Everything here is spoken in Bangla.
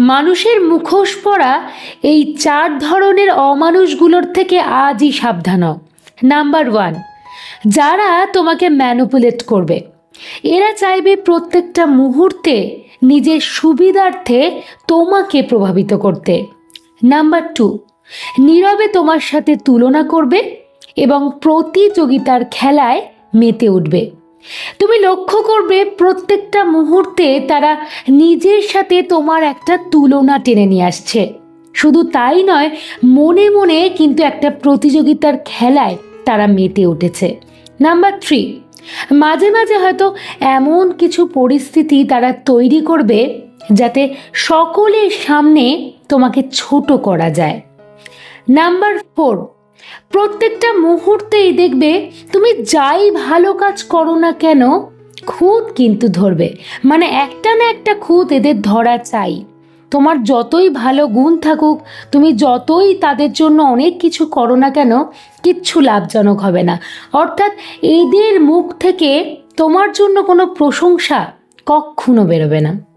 মানুষের মুখোশ পরা এই চার ধরনের অমানুষগুলোর থেকে আজই সাবধান নাম্বার ওয়ান যারা তোমাকে ম্যানুপুলেট করবে। এরা চাইবে প্রত্যেকটা মুহূর্তে নিজের সুবিধার্থে তোমাকে প্রভাবিত করতে। নাম্বার টু নীরবে তোমার সাথে তুলনা করবে এবং প্রতিযোগিতার খেলায় মেতে উঠবে। তুমি লক্ষ্য করবে প্রত্যেকটা মুহূর্তে তারা নিজের সাথে তোমার একটা তুলনা টেনে নিয়ে আসছে। শুধু তাই নয়, মনে মনে কিন্তু একটা প্রতিযোগিতার খেলায় তারা মেতে উঠেছে। নাম্বার থ্রি, মাঝে মাঝে হয়তো এমন কিছু পরিস্থিতি তারা তৈরি করবে যাতে সকলের সামনে তোমাকে ছোট করা যায়। নাম্বার ফোর প্রত্যেকটা মুহূর্তেই দেখবে তুমি যাই ভালো কাজ করো না কেন, খুঁত কিন্তু ধরবে। মানে একটা না একটা খুঁত এদের ধরা চাই। তোমার যতই ভালো গুণ থাকুক, তুমি যতই তাদের জন্য অনেক কিছু করো না কেন, কিচ্ছু লাভজনক হবে না। অর্থাৎ এদের মুখ থেকে তোমার জন্য কোনো প্রশংসা কখনো বেরোবে না।